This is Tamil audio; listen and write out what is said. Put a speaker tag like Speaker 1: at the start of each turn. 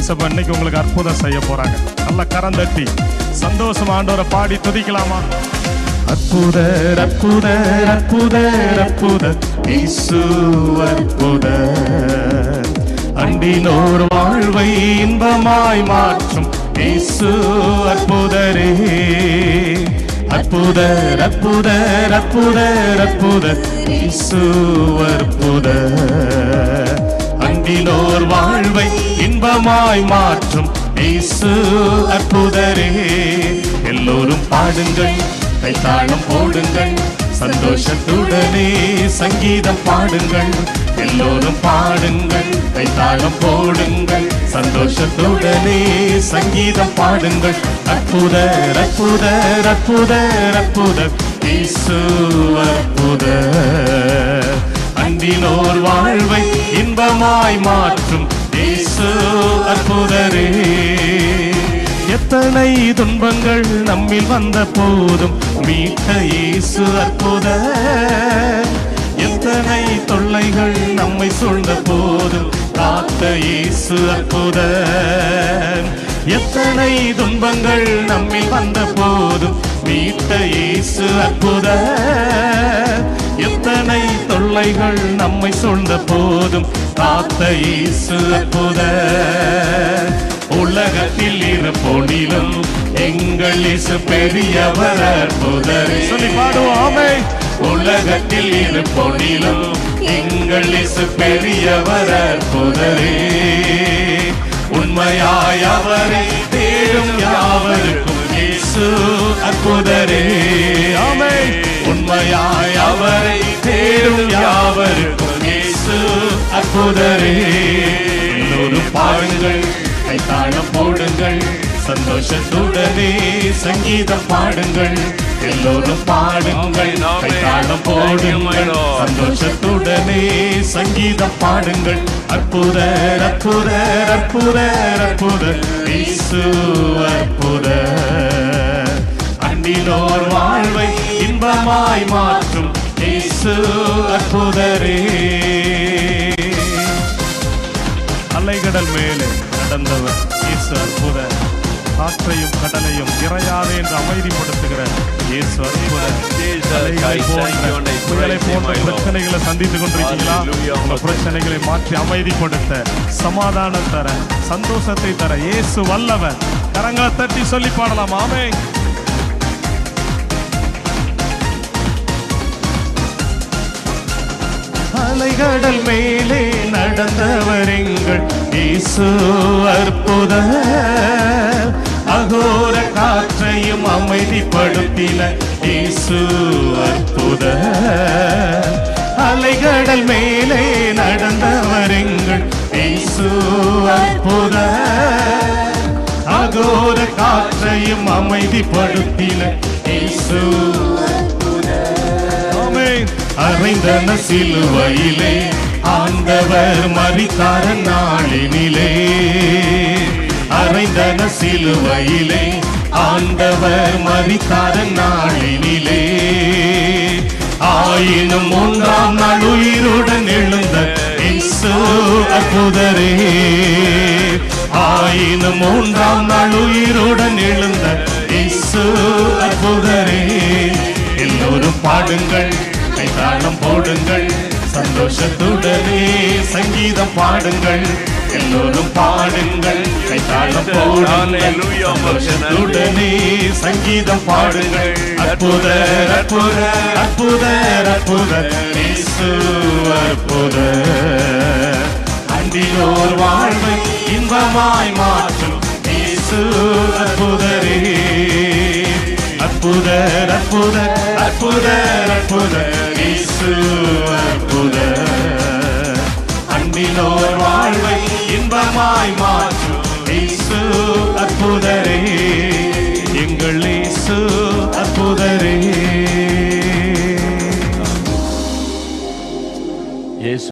Speaker 1: இசப்ப இன்னைக்கு உங்களுக்கு அற்புதம் செய்ய போறாங்க. நல்ல கரம் தட்டி சந்தோஷம் ஆண்டவரை பாடி துதிக்கலாமா? அற்புத அற்புத அற்புத அற்புத இயேசு அண்டினோர் வாழ்வை இன்பமாய் மாற்றும் இயேசு அற்புதரே. அற்புத அற்புத அற்புத அற்புத இயேசு அற்புதர் இன்பமாய் மாற்றும் இயேசு அற்புதரே. எல்லோரும் பாடுங்கள் கைத்தாளம் போடுங்கள் சந்தோஷத்துடனே சங்கீதம் பாடுங்கள். எல்லோரும் பாடுங்கள் கைத்தாளம் போடுங்கள் சந்தோஷத்துடனே சங்கீதம் பாடுங்கள். அற்புதர் அற்புதர் அற்புதர் அற்புதர் இயேசு அற்புதர். அன்பினோர் வாழ்வை இன்பமாய் மாற்றும் இயேசு அற்புதரே. எத்தனை துன்பங்கள் நம்மில் வந்த போதும் மீட்ட இயேசு அற்புத எத்தனை தொல்லைகள் நம்மை சூழ்ந்த போதும் காத்த இயேசு அற்புத எத்தனை துன்பங்கள் நம்மில் வந்த போதும் மீட்ட இயேசு அற்புத தொல்லைகள் நம்மை சொல்ல போதும். காத்த இயேசு அற்புத. உலகத்தில் இருப்போனிலும் எங்கள் இசு பெரியவர் அற்புதரே. சொல்லி பாடுவோமே உலகத்தில் இருப்போனிலும் எங்கள் இசு பெரியவர் அற்புதரே. உண்மையாய் அவரை தேடும் யாவருக்கும் இயேசு அற்புதரே. ஆமை உண்மையாய் அற்புதரே. எல்லோரும் பாடுங்கள் கைத்தாளம் போடுங்கள். சந்தோஷத்துடனே சங்கீதம் பாடுங்கள். எல்லோரும் பாடுங்கள் கைத்தாளம் போடுங்கள். சந்தோஷத்துடனே சங்கீதம் பாடுங்கள். அற்புத அற்புத அற்புத அற்புத இயேசு அற்புத அன்பினோர் வாழ்வை இன்பமாய் மாற்றும். இயேசு அற்புதரே. அலைகடல் மேலே நடந்தவர் இயேசு அற்புத காற்றையும் கடலையும் இறையாதே என்று அமைதிப்படுத்துகிற இயேசு அற்புத புயலை போன்ற. பிரச்சனைகளை சந்தித்துக் கொண்டிருக்கீங்களா. உங்க பிரச்சனைகளை மாற்றி அமைதிப்படுத்த சமாதானம் தர சந்தோஷத்தை தர இயேசு வல்லவர். கரங்களை தட்டி சொல்லி பாடலாம் ஆமே அலைகடல் மேலே நடந்தவர் எங்கள் இயேசு அற்புத. அகோர காற்றையும் அமைதிப்படுத்தின இயேசு அற்புத. அலைகடல் மேலே நடந்தவர் எங்கள் இயேசு அற்புத. அகோர காற்றையும் அமைதிப்படுத்தின இயேசு ஆமென். அறைந்தன சிலுவையிலே ஆண்டவர் மறித்தார நாளினிலே. அறைந்தன சிலுவையிலே ஆண்டவர் மறித்தார நாளினிலே. ஆயினும் ஒன்றாம் நாள் உயிருடன் எழுந்த அற்புதரே. ஆயினும் மூன்றாம் நாள் உயிருடன் எழுந்த அற்புதரே. எல்லோரும் பாடுங்கள் கைதாளம் போடுங்கள். சந்தோஷத்துடனே சங்கீதம் பாடுங்கள். எல்லோரும் பாடுங்கள். கைதாளம் போடுங்கள். சந்தோஷத்துடனே சங்கீதம் பாடுங்கள். அற்புத அற்புத அற்புத அற்புத. இயேசு அற்புத. அன்பினோர் வாழ்வை இன்பமாய் மாற்றும். இயேசு அற்புதரே. அற்புத அற்புத அற்புத. எங்கள் இயேசு.